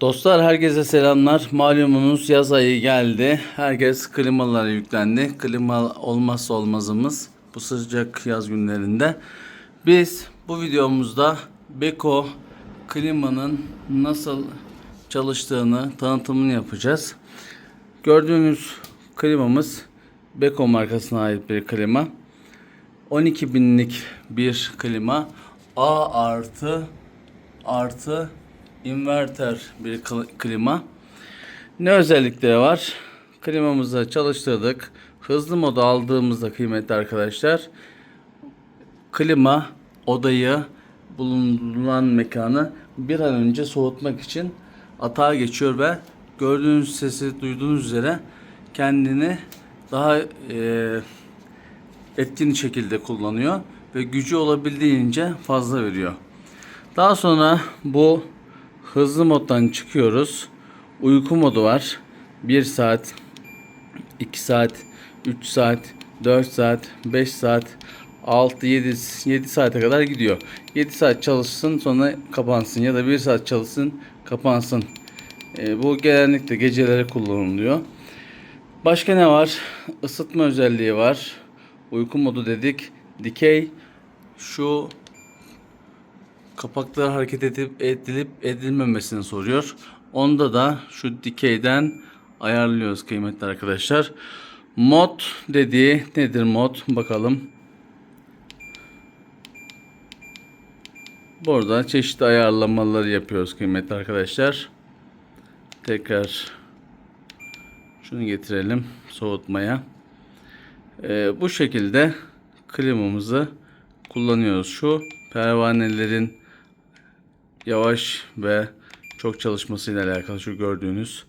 Dostlar herkese selamlar. Malumunuz yaz ayı geldi. Herkes klimalara yüklendi. Klima olmazsa olmazımız bu sıcak yaz günlerinde. Biz bu videomuzda Beko klimanın nasıl çalıştığını tanıtımını yapacağız. Gördüğünüz klimamız Beko markasına ait bir klima. 12 binlik bir klima. A artı artı inverter bir kl- klima. Ne özellikleri var? Klimamızı çalıştırdık. Hızlı modu aldığımızda kıymetli arkadaşlar klima odayı bulunan mekanı bir an önce soğutmak için atağa geçiyor ve gördüğünüz sesi duyduğunuz üzere kendini daha eee etkin şekilde kullanıyor ve gücü olabildiğince fazla veriyor. Daha sonra bu hızlı moddan çıkıyoruz. Uyku modu var. 1 saat, 2 saat, 3 saat, 4 saat, 5 saat, 6, 7, 7 saate kadar gidiyor. 7 saat çalışsın sonra kapansın ya da 1 saat çalışsın kapansın. Ee, bu genellikle geceleri kullanılıyor. Başka ne var? Isıtma özelliği var. Uyku modu dedik. Dikey şu kapaklar hareket edip edilip edilmemesini soruyor. Onda da şu dikeyden ayarlıyoruz kıymetli arkadaşlar. Mod dediği nedir mod? Bakalım. Burada çeşitli ayarlamaları yapıyoruz kıymetli arkadaşlar. Tekrar şunu getirelim soğutmaya. Ee, bu şekilde klimamızı kullanıyoruz. Şu pervanelerin yavaş ve çok çalışmasıyla alakalı şu gördüğünüz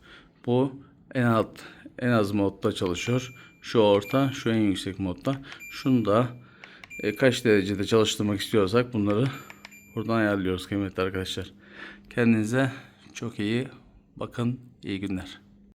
bu en alt en az modda çalışıyor. Şu orta, şu en yüksek modda. Şunu da e, kaç derecede çalıştırmak istiyorsak bunları buradan ayarlıyoruz kıymetli arkadaşlar. Kendinize çok iyi bakın. İyi günler.